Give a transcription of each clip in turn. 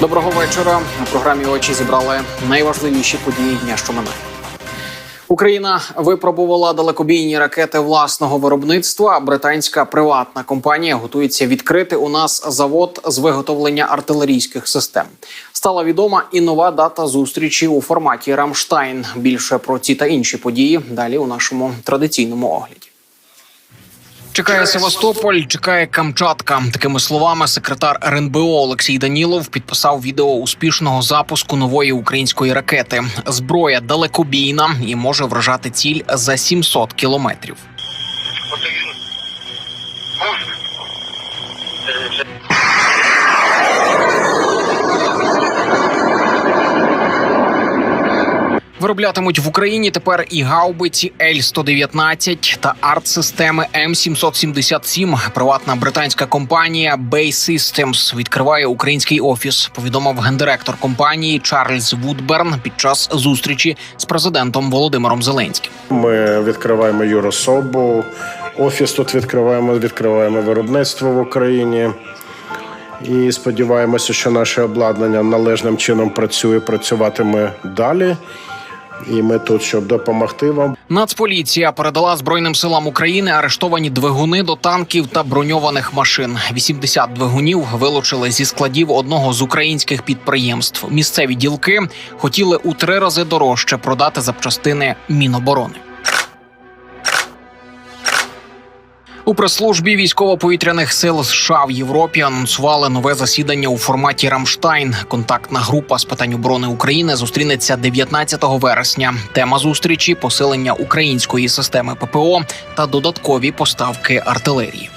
Доброго вечора. У програмі очі зібрали найважливіші події дня, що минає. Україна випробувала далекобійні ракети власного виробництва. Британська приватна компанія готується відкрити у нас завод з виготовлення артилерійських систем. Стала відома і нова дата зустрічі у форматі Рамштайн. Більше про ці та інші події далі у нашому традиційному огляді. Чекає Севастополь, чекає Камчатка. Такими словами, секретар РНБО Олексій Данілов підписав відео успішного запуску нової української ракети. Зброя далекобійна і може вражати ціль за 700 кілометрів. Вироблятимуть в Україні тепер і гаубиці Л-119 та артсистеми М777. Приватна британська компанія Bay Systems відкриває український офіс. Повідомив гендиректор компанії Чарльз Вудберн під час зустрічі з президентом Володимиром Зеленським. Ми відкриваємо юрособу, офіс тут відкриваємо, відкриваємо виробництво в Україні. І сподіваємося, що наше обладнання належним чином працює, працюватиме далі. І ми тут, щоб допомогти вам. Нацполіція передала збройним силам України арештовані двигуни до танків та броньованих машин. 80 двигунів вилучили зі складів одного з українських підприємств. Місцеві ділки хотіли у три рази дорожче продати запчастини Міноборони. У прес-службі військово-повітряних сил США в Європі анонсували нове засідання у форматі Рамштайн. Контактна група з питань оборони України зустрінеться 19 вересня. Тема зустрічі посилення української системи ППО та додаткові поставки артилерії.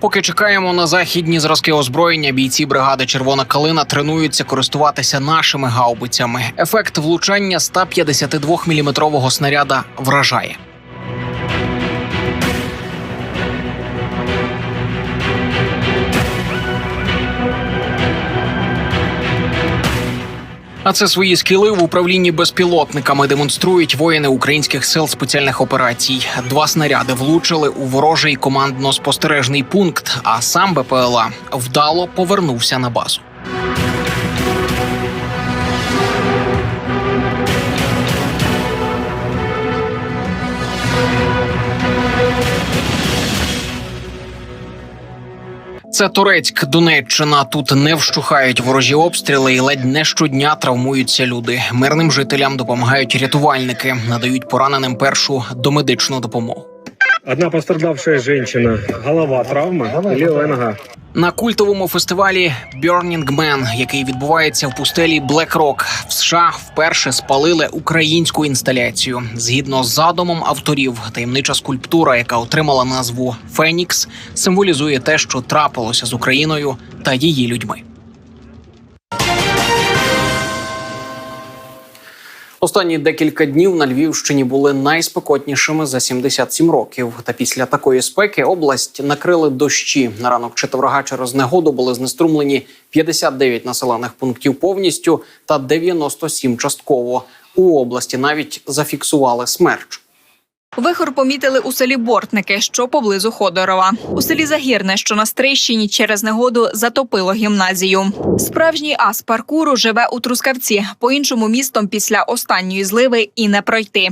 Поки чекаємо на західні зразки озброєння, бійці бригади Червона калина тренуються користуватися нашими гаубицями. Ефект влучання 152 мм снаряда вражає. А це свої скіли в управлінні безпілотниками демонструють воїни українських сил спеціальних операцій. Два снаряди влучили у ворожий командно-спостережний пункт. А сам БПЛА вдало повернувся на базу. Це Турецьк, Донеччина. Тут не вщухають ворожі обстріли, і ледь не щодня травмуються люди. Мирним жителям допомагають рятувальники, надають пораненим першу домедичну допомогу. Одна пострадавшая женщина. Голова травма, левая нога. На культовому фестивалі Burning Man, який відбувається в пустелі Black Rock, в США вперше спалили українську інсталяцію. Згідно з задумом авторів, таємнича скульптура, яка отримала назву Фенікс, символізує те, що трапилося з Україною та її людьми. Останні декілька днів на Львівщині були найспекотнішими за 77 років. Та після такої спеки область накрили дощі. На ранок четверга через негоду були знеструмлені 59 населених пунктів повністю та 97 частково. У області навіть зафіксували смерч. Вихор помітили у селі Бортники, що поблизу Ходорова. У селі Загірне, що на Стрийщині, через негоду затопило гімназію. Справжній ас паркуру живе у Трускавці. По іншому містом після останньої зливи і не пройти.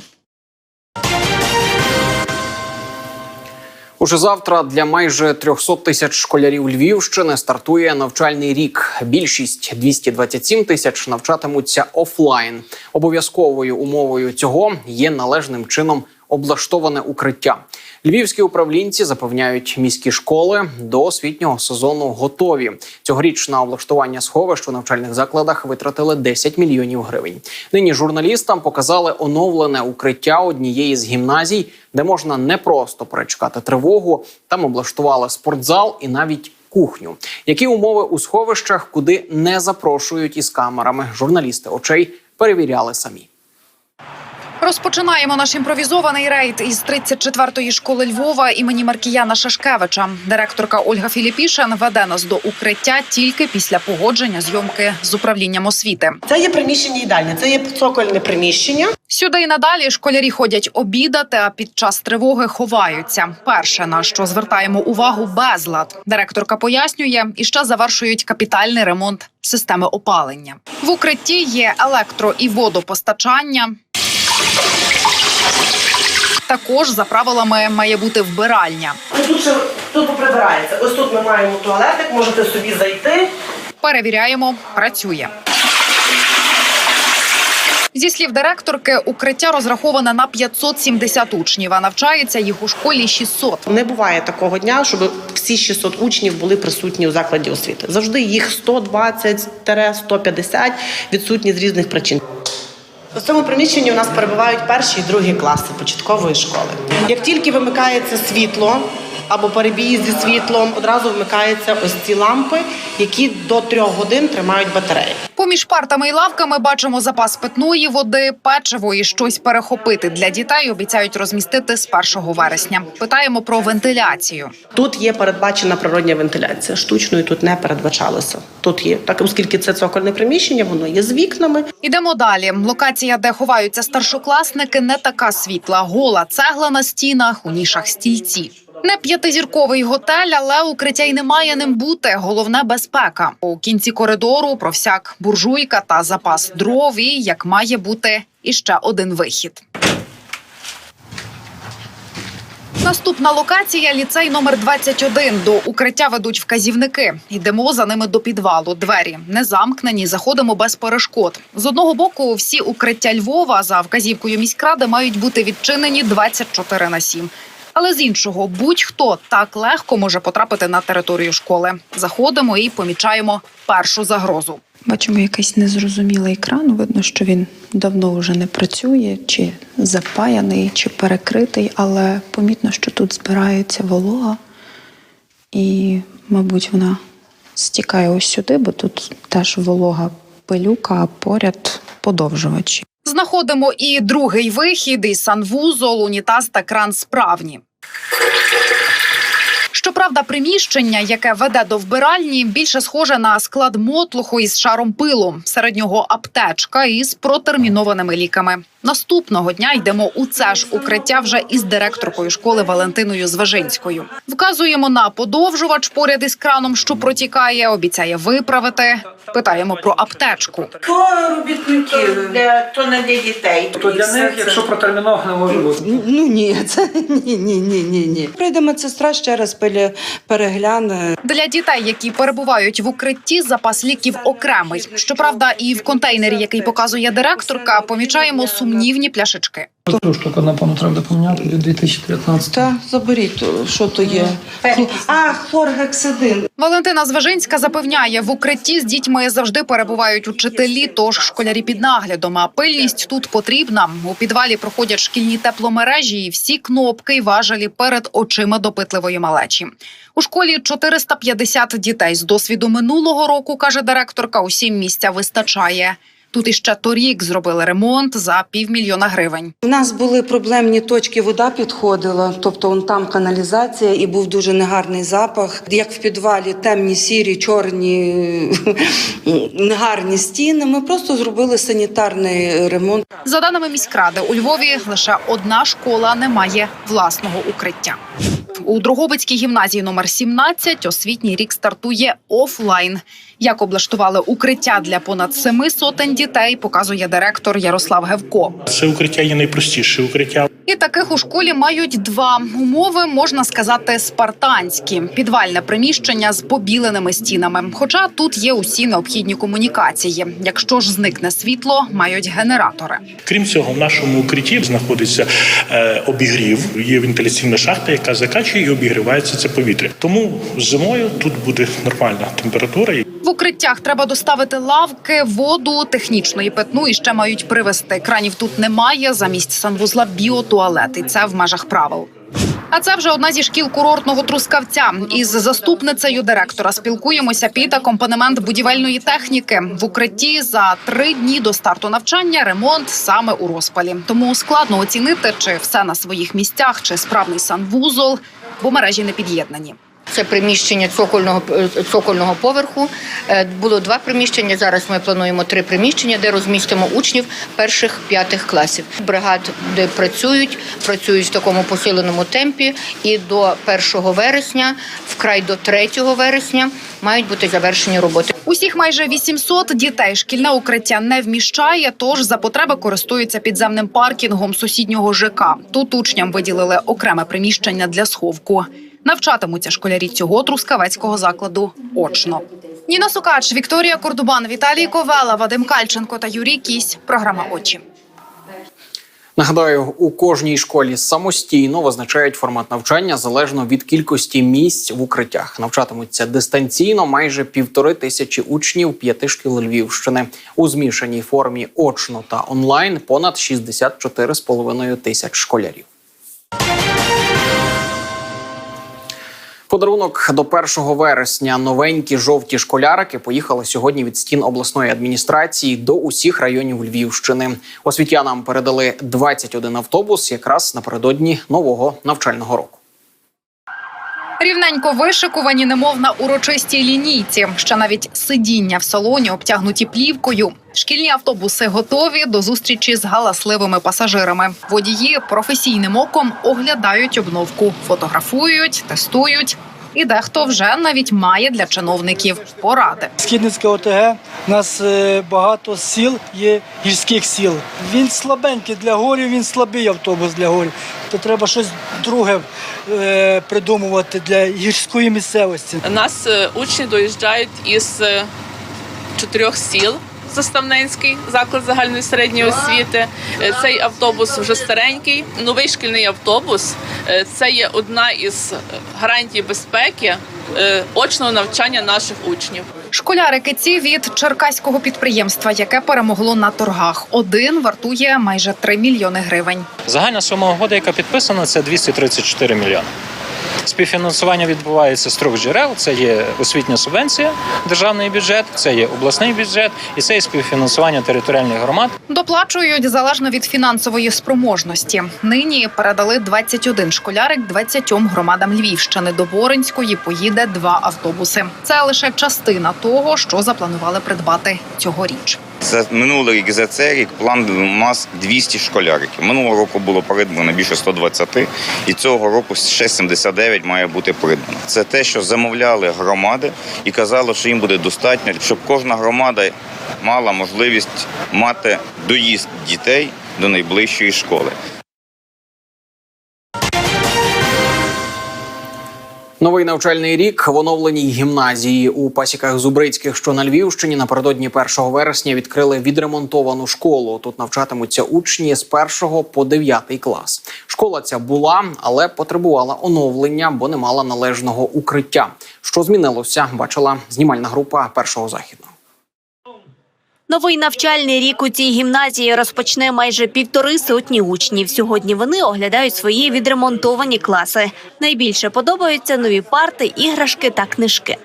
Уже завтра для майже 300 тисяч школярів Львівщини стартує навчальний рік. Більшість 227 тисяч навчатимуться офлайн. Обов'язковою умовою цього є належним чином облаштоване укриття. Львівські управлінці запевняють, міські школи до освітнього сезону готові. Цьогоріч на облаштування сховищ у навчальних закладах витратили 10 мільйонів гривень. Нині журналістам показали оновлене укриття однієї з гімназій, де можна не просто перечекати тривогу. Там облаштували спортзал і навіть кухню. Які умови у сховищах, куди не запрошують із камерами? Журналісти очей перевіряли самі. Розпочинаємо наш імпровізований рейд із 34-ї школи Львова імені Маркіяна Шашкевича. Директорка Ольга Філіпішин веде нас до укриття тільки після погодження зйомки з управлінням освіти. Це є приміщення їдальні, це є цокольне приміщення. Сюди і надалі школярі ходять обідати, а під час тривоги ховаються. Перше на що звертаємо увагу безлад. Директорка пояснює, і ще завершують капітальний ремонт системи опалення. В укритті є електро і водопостачання. Також за правилами має бути вбиральня. Тут ще тут прибирається. Ось тут ми маємо туалетик, можете собі зайти. Перевіряємо, працює. Зі слів директорки, укриття розраховане на 570 учнів, а навчається їх у школі 600. Не буває такого дня, щоб всі 600 учнів були присутні у закладі освіти. Завжди їх 120-150 відсутні з різних причин. У цьому приміщенні у нас перебувають перші і другі класи початкової школи. Як тільки вимикається світло або перебій зі світлом, одразу вмикаються ось ці лампи, які до трьох годин тримають батареї. Поміж партами і лавками бачимо запас питної води, печиво і щось перехопити для дітей. Обіцяють розмістити з 1 вересня. Питаємо про вентиляцію. Тут є передбачена природня вентиляція. Штучної тут не передбачалося. Тут є так, оскільки це цокольне приміщення, воно є з вікнами. Ідемо далі. Локація, де ховаються старшокласники, не така світла. Гола цегла на стінах, у нішах стільці. Не п'ятизірковий готель, але укриття й не має ним бути. Головне безпека. У кінці коридору про всяк буржуйка та запас дров, і як має бути іще один вихід. Наступна локація ліцей номер 21. До укриття ведуть вказівники. Йдемо за ними до підвалу. Двері не замкнені. Заходимо без перешкод. З одного боку, всі укриття Львова за вказівкою міськради мають бути відчинені 24 на 7. Але з іншого, будь-хто так легко може потрапити на територію школи. Заходимо і помічаємо першу загрозу. Бачимо якийсь незрозумілий екран. Видно, що він давно вже не працює, чи запаяний, чи перекритий, але помітно, що тут збирається волога, і, мабуть, вона стікає ось сюди, бо тут теж волога пилюка, а поряд подовжувачі. Знаходимо і другий вихід, і санвузол, унітаз та кран справні. Щоправда, приміщення, яке веде до вбиральні, більше схоже на склад мотлуху із шаром пилу, серед нього аптечка із протермінованими ліками. Наступного дня йдемо у це ж укриття вже із директоркою школи Валентиною Звежинською. Вказуємо на подовжувач поряд із краном, що протікає, обіцяє виправити. Питаємо про аптечку. То робітників, для, то не для дітей. То для них, якщо протерміновано, може бути. Ну ні, це ні, ні, ні, ні, ні. Прийде медсестра ще раз пере- перегляне. Для дітей, які перебувають в укритті, запас ліків окремий. Щоправда, і в контейнері, який показує директорка, помічаємо сумнівні пляшечки. Цю штуку, напевно, треба поміняти від 2019 Та заберіть, що то є. А, хлоргексидин. Валентина Зважинська запевняє, в укритті з дітьми завжди перебувають учителі, тож школярі під наглядом. А пильність тут потрібна. У підвалі проходять шкільні тепломережі, і всі кнопки й важелі перед очима допитливої малечі. У школі 450 дітей з досвіду минулого року, каже директорка. Усім місця вистачає. Тут іще торік зробили ремонт за півмільйона гривень. У нас були проблемні точки, вода підходила, тобто он там каналізація, і був дуже негарний запах. Як в підвалі, темні, сірі, чорні, негарні стіни. Ми просто зробили санітарний ремонт. За даними міськради, у Львові лише одна школа не має власного укриття. У Дрогобицькій гімназії номер 17 освітній рік стартує офлайн. Як облаштували укриття для понад семи сотень дітей, показує директор Ярослав Гевко. Це укриття є найпростіше укриття. І таких у школі мають два умови, можна сказати, спартанські підвальне приміщення з побіленими стінами. Хоча тут є усі необхідні комунікації. Якщо ж зникне світло, мають генератори. Крім цього, в нашому укритті знаходиться е, обігрів. Є вентиляційна шахта, яка закачує і обігрівається це повітря. Тому зимою тут буде нормальна температура. В укриттях треба доставити лавки, воду, технічну і питну і ще мають привезти. Кранів тут немає. Замість санвузла біотуалет, і це в межах правил. А це вже одна зі шкіл курортного трускавця. Із заступницею директора спілкуємося під акомпанемент будівельної техніки. В укритті за три дні до старту навчання ремонт саме у розпалі. Тому складно оцінити, чи все на своїх місцях, чи справний санвузол, бо мережі не під'єднані. Це приміщення цокольного е, цокольного поверху. Е, Було два приміщення. Зараз ми плануємо три приміщення, де розмістимо учнів перших п'ятих класів. Бригад, де працюють, працюють в такому посиленому темпі, і до 1 вересня, вкрай до 3 вересня, мають бути завершені роботи. Усіх майже 800 дітей шкільне укриття не вміщає, тож за потреби користуються підземним паркінгом сусіднього ЖК. Тут учням виділили окреме приміщення для сховку. Навчатимуться школярі цього трускавецького закладу очно. Ніна Сукач, Вікторія Кордубан, Віталій Ковела, Вадим Кальченко та Юрій Кісь. Програма очі. Нагадаю, у кожній школі самостійно визначають формат навчання залежно від кількості місць в укриттях. Навчатимуться дистанційно майже півтори тисячі учнів п'яти шкіл Львівщини у змішаній формі очно та онлайн понад 64,5 тисяч школярів. Подарунок до 1 вересня новенькі жовті школярики поїхали сьогодні від стін обласної адміністрації до усіх районів Львівщини. Освітянам передали 21 автобус якраз напередодні нового навчального року. Рівненько вишикувані, немов на урочистій лінійці. Ще навіть сидіння в салоні обтягнуті плівкою. Шкільні автобуси готові до зустрічі з галасливими пасажирами. Водії професійним оком оглядають обновку, фотографують, тестують. І дехто вже навіть має для чиновників поради. Східницька ОТГ. У нас е, багато сіл є гірських сіл. Він слабенький для горів, він слабий автобус для горів. То треба щось друге е, придумувати для гірської місцевості. Нас е, учні доїжджають із чотирьох сіл. Заставненський заклад загальної середньої освіти. Е, Цей автобус вже старенький. Новий шкільний автобус е, це є одна із гарантій безпеки е, очного навчання наших учнів. Школярики ці від черкаського підприємства, яке перемогло на торгах. Один вартує майже 3 мільйони гривень. Загальна сума угоди, яка підписана, це 234 мільйони. Співфінансування відбувається з трьох джерел: це є освітня субвенція, державний бюджет, це є обласний бюджет і це є співфінансування територіальних громад. Доплачують залежно від фінансової спроможності. Нині передали 21 школярик 20 громадам Львівщини. До Боринської поїде два автобуси. Це лише частина того, що запланували придбати цьогоріч. За минулий рік за цей рік план у нас 200 школяриків. Минулого року було придбано більше 120, і цього року ще 79 має бути придбано. Це те, що замовляли громади і казали, що їм буде достатньо, щоб кожна громада мала можливість мати доїзд дітей до найближчої школи. Новий навчальний рік в оновленій гімназії у пасіках Зубрицьких, що на Львівщині, напередодні 1 вересня відкрили відремонтовану школу. Тут навчатимуться учні з 1 по 9 клас. Школа ця була, але потребувала оновлення, бо не мала належного укриття. Що змінилося, бачила знімальна група першого західного. Новий навчальний рік у цій гімназії розпочне майже півтори сотні учнів. Сьогодні вони оглядають свої відремонтовані класи. Найбільше подобаються нові парти, іграшки та книжки.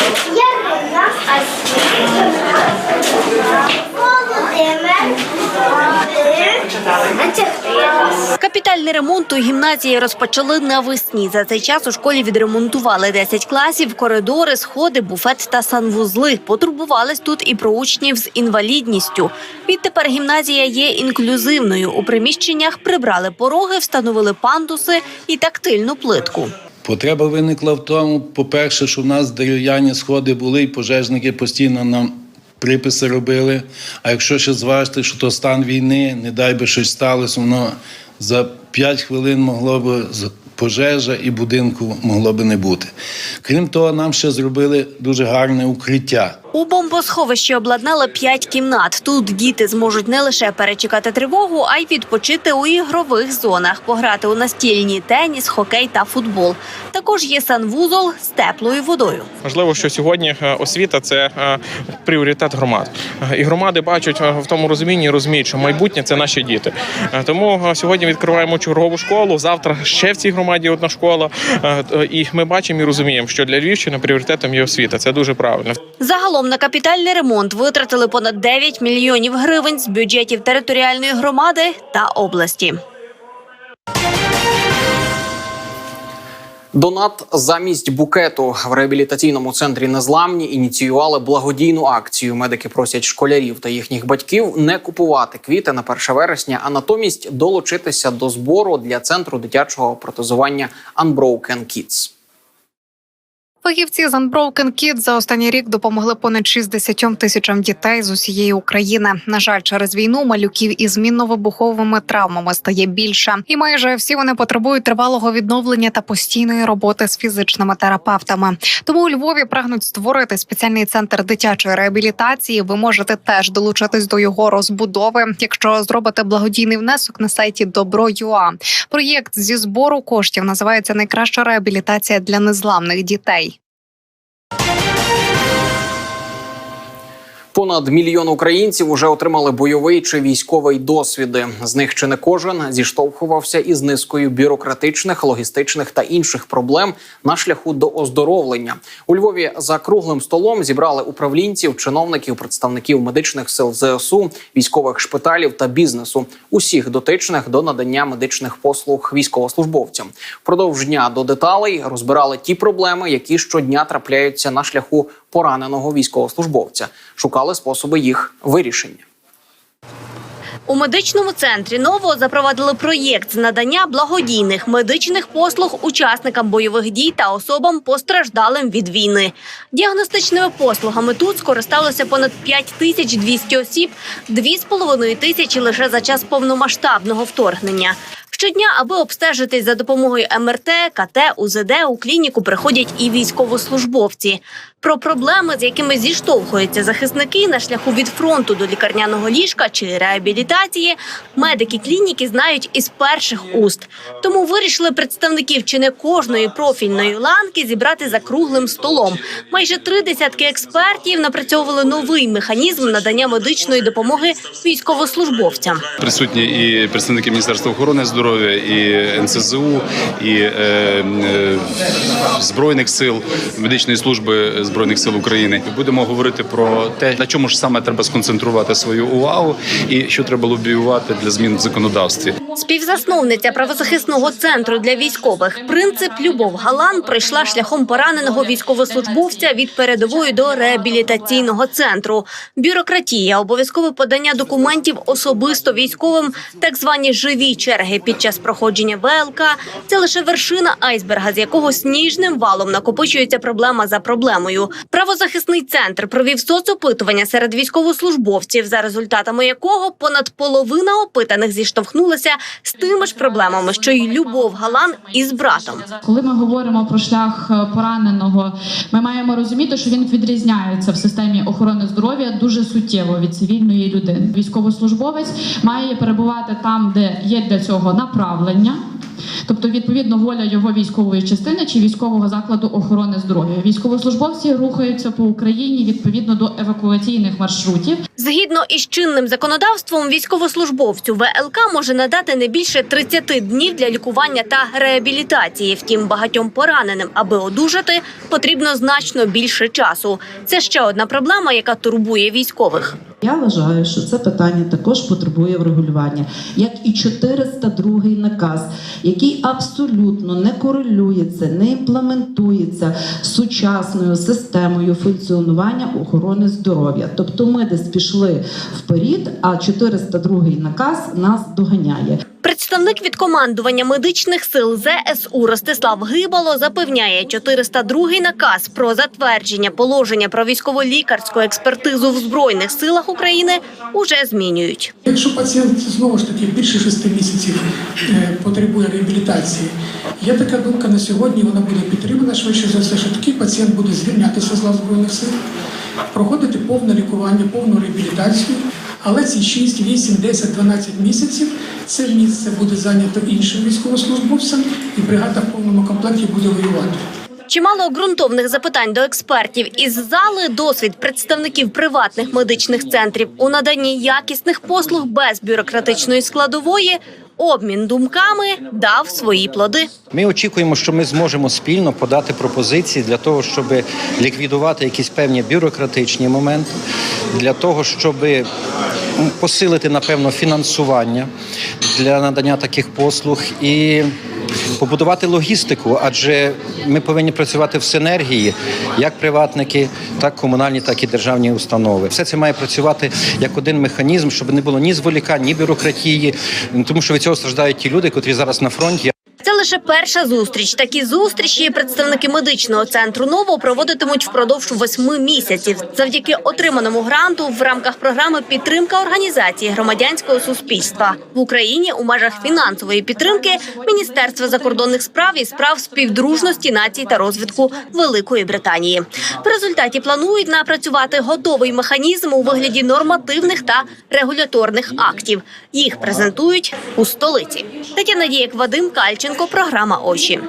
Капітальний ремонт у гімназії розпочали навесні. За цей час у школі відремонтували 10 класів, коридори, сходи, буфет та санвузли. Потурбувались тут і про учнів з інвалідністю. Відтепер гімназія є інклюзивною. У приміщеннях прибрали пороги, встановили пандуси і тактильну плитку. Потреба виникла в тому, по-перше, що в нас дерев'яні сходи були, і пожежники постійно нам приписи робили. А якщо ще зважити, що то стан війни, не дай би щось сталося, воно за 5 хвилин могло б пожежа і будинку могло би не бути. Крім того, нам ще зробили дуже гарне укриття. У бомбосховищі обладнали п'ять кімнат. Тут діти зможуть не лише перечекати тривогу, а й відпочити у ігрових зонах, пограти у настільні теніс, хокей та футбол. Також є санвузол з теплою водою. Важливо, що сьогодні е, освіта це е, пріоритет громад. Е, І громади бачать в тому розумінні, розуміють, що майбутнє це наші діти. Тому сьогодні відкриваємо чергову школу. Завтра ще в цій громаді одна школа. І ми бачимо і розуміємо, що для Львівщини пріоритетом є освіта. Це дуже правильно. Загалом на капітальний ремонт витратили понад 9 мільйонів гривень з бюджетів територіальної громади та області. Донат замість букету в реабілітаційному центрі Незламні ініціювали благодійну акцію. Медики просять школярів та їхніх батьків не купувати квіти на 1 вересня, а натомість долучитися до збору для центру дитячого протезування Unbroken Kids. Фахівці з Unbroken Kids за останній рік допомогли понад 60 тисячам дітей з усієї України. На жаль, через війну малюків із мінно-вибуховими травмами стає більше, і майже всі вони потребують тривалого відновлення та постійної роботи з фізичними терапевтами. Тому у Львові прагнуть створити спеціальний центр дитячої реабілітації. Ви можете теж долучитись до його розбудови, якщо зробите благодійний внесок на сайті Добро.ua. Проєкт зі збору коштів називається Найкраща реабілітація для незламних дітей. Понад мільйон українців уже отримали бойовий чи військовий досвіди. З них чи не кожен зіштовхувався із низкою бюрократичних, логістичних та інших проблем на шляху до оздоровлення. У Львові за круглим столом зібрали управлінців, чиновників, представників медичних сил ЗСУ, військових шпиталів та бізнесу, усіх дотичних до надання медичних послуг військовослужбовцям. Впродовж дня до деталей розбирали ті проблеми, які щодня трапляються на шляху пораненого військовослужбовця. Шукали способи їх вирішення. У медичному центрі ново запровадили проєкт з надання благодійних медичних послуг учасникам бойових дій та особам постраждалим від війни. Діагностичними послугами тут скористалося понад 5200 осіб, 2,5 тисячі лише за час повномасштабного вторгнення. Щодня, аби обстежитись за допомогою МРТ, КТ, УЗД, у клініку приходять і військовослужбовці. Про проблеми, з якими зіштовхуються захисники на шляху від фронту до лікарняного ліжка чи реабілітації, медики клініки знають із перших уст. Тому вирішили представників чи не кожної профільної ланки зібрати за круглим столом. Майже три десятки експертів напрацьовували новий механізм надання медичної допомоги військовослужбовцям. Присутні і представники Міністерства охорони здоров'я, і НСЗУ, і е, е, Збройних сил, медичної служби Збройних сил України. Будемо говорити про те, на чому ж саме треба сконцентрувати свою увагу, і що треба лобіювати для змін в законодавстві. Співзасновниця правозахисного центру для військових принцип Любов Галан пройшла шляхом пораненого військовослужбовця від передової до реабілітаційного центру. Бюрократія, обов'язкове подання документів особисто військовим, так звані живі черги під час проходження ВЛК – це лише вершина айсберга, з якого сніжним валом накопичується проблема за проблемою. Правозахисний центр провів соцопитування серед військовослужбовців, за результатами якого понад половина опитаних зіштовхнулася з тими ж проблемами, що й Любов Галан із братом. Коли ми говоримо про шлях е, пораненого, ми маємо розуміти, що він відрізняється в системі охорони здоров'я дуже суттєво від цивільної людини. Військовослужбовець має перебувати там, де є для цього направлення. Тобто, відповідно, воля його військової частини чи військового закладу охорони здоров'я. Військовослужбовці рухаються по Україні відповідно до евакуаційних маршрутів. Згідно із чинним законодавством, військовослужбовцю ВЛК може надати не більше 30 днів для лікування та реабілітації. Втім, багатьом пораненим, аби одужати, потрібно значно більше часу. Це ще одна проблема, яка турбує військових. Я вважаю, що це питання також потребує врегулювання, як і 402 наказ, який абсолютно не корелюється, не імплементується сучасною системою функціонування охорони здоров'я. Тобто ми десь пішли вперед, а 402 наказ нас доганяє. Представник від командування медичних сил ЗСУ Ростислав Гибало запевняє, 402-й наказ про затвердження положення про військово-лікарську експертизу в збройних силах України уже змінюють. Якщо пацієнт знову ж таки більше шести місяців е, потребує реабілітації, є така думка на сьогодні, вона буде підтримана швидше за все, що такий пацієнт буде звільнятися з лав збройних сил проходити повне лікування, повну реабілітацію. Але ці 6, 8, 10, 12 місяців це місце буде зайнято іншим військовослужбовцем, і бригада в повному комплекті буде воювати. Чимало ґрунтовних запитань до експертів із зали досвід представників приватних медичних центрів у наданні якісних послуг без бюрократичної складової. Обмін думками дав свої плоди. Ми очікуємо, що ми зможемо спільно подати пропозиції для того, щоб ліквідувати якісь певні бюрократичні моменти, для того, щоб посилити напевно фінансування для надання таких послуг і побудувати логістику, адже ми повинні працювати в синергії, як приватники, так комунальні, так і державні установи. Все це має працювати як один механізм, щоб не було ні зволікань, ні бюрократії, тому що від цього страждають ті люди, котрі зараз на фронті. Це лише перша зустріч. Такі зустрічі представники медичного центру ново проводитимуть впродовж восьми місяців. Завдяки отриманому гранту в рамках програми підтримка організації громадянського суспільства в Україні у межах фінансової підтримки Міністерства закордонних справ і справ співдружності націй та розвитку Великої Британії. В результаті планують напрацювати готовий механізм у вигляді нормативних та регуляторних актів. Їх презентують у столиці. Тетяна Дієк, Вадим Кальченко, програма Очі.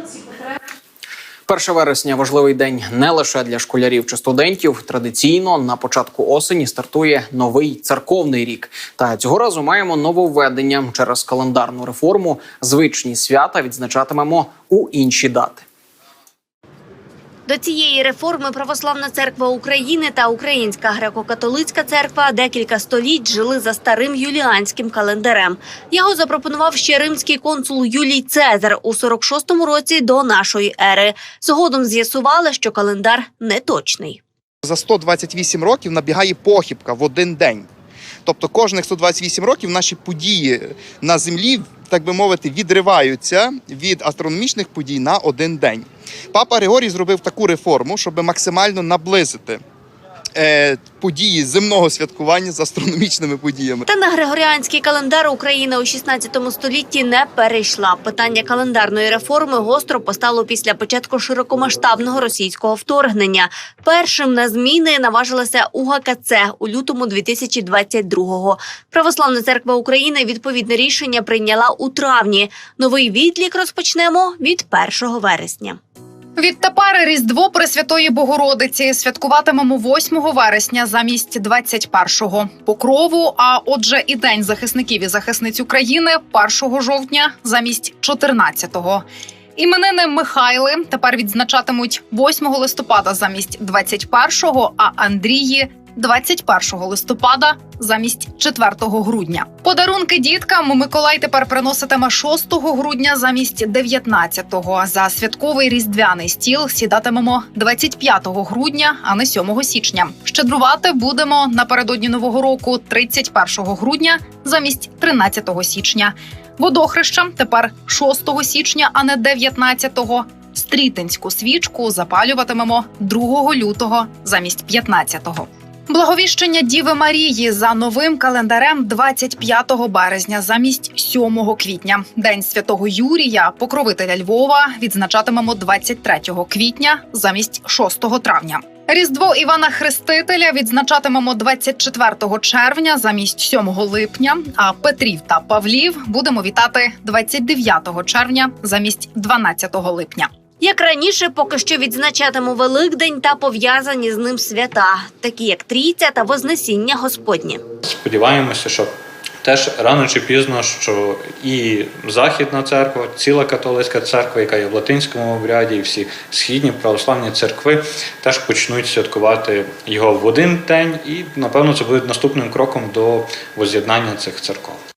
1 вересня важливий день не лише для школярів чи студентів. Традиційно на початку осені стартує новий церковний рік. Та цього разу маємо нововведення через календарну реформу. Звичні свята відзначатимемо у інші дати. До цієї реформи Православна церква України та Українська греко-католицька церква декілька століть жили за старим юліанським календарем. Його запропонував ще римський консул Юлій Цезар у 46-му році до нашої ери. Згодом з'ясували, що календар неточний. За 128 років набігає похибка в один день. Тобто кожних 128 років наші події на землі, так би мовити, відриваються від астрономічних подій на один день. Папа Григорій зробив таку реформу, щоб максимально наблизити е, події земного святкування з астрономічними подіями. Та на григоріанський календар Україна у 16 столітті не перейшла. Питання календарної реформи гостро постало після початку широкомасштабного російського вторгнення. Першим на зміни наважилася УГКЦ у лютому 2022-го. Православна церква України відповідне рішення прийняла у травні. Новий відлік розпочнемо від 1 вересня. Відтепер Різдво Пресвятої Богородиці святкуватимемо 8 вересня замість 21-го. Покрову, а отже, і День захисників і захисниць України 1 жовтня замість 14-го. Іменини Михайли тепер відзначатимуть 8 листопада замість 21-го, а Андрії 21 листопада замість 4 грудня. Подарунки діткам Миколай тепер приноситиме 6 грудня замість 19-го. За святковий різдвяний стіл сідатимемо 25 грудня, а не 7 січня. Щедрувати будемо напередодні нового року 31 грудня замість 13 січня. Водохреща тепер 6 січня, а не 19-го. Стрітинську свічку запалюватимемо 2 лютого замість 15-го. Благовіщення Діви Марії за новим календарем 25 березня замість 7 квітня. День святого Юрія, покровителя Львова, відзначатимемо 23 квітня замість 6 травня. Різдво Івана Хрестителя відзначатимемо 24 червня замість 7 липня. А Петрів та Павлів будемо вітати 29 червня замість 12 липня. Як раніше, поки що відзначатиму Великдень та пов'язані з ним свята, такі як Трійця та Вознесіння Господнє. Сподіваємося, що теж рано чи пізно, що і Західна церква, ціла католицька церква, яка є в латинському обряді, і всі східні православні церкви теж почнуть святкувати його в один день, і напевно це буде наступним кроком до воз'єднання цих церков.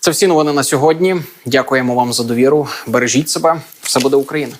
Це всі новини на сьогодні. Дякуємо вам за довіру. Бережіть себе. Все буде Україна.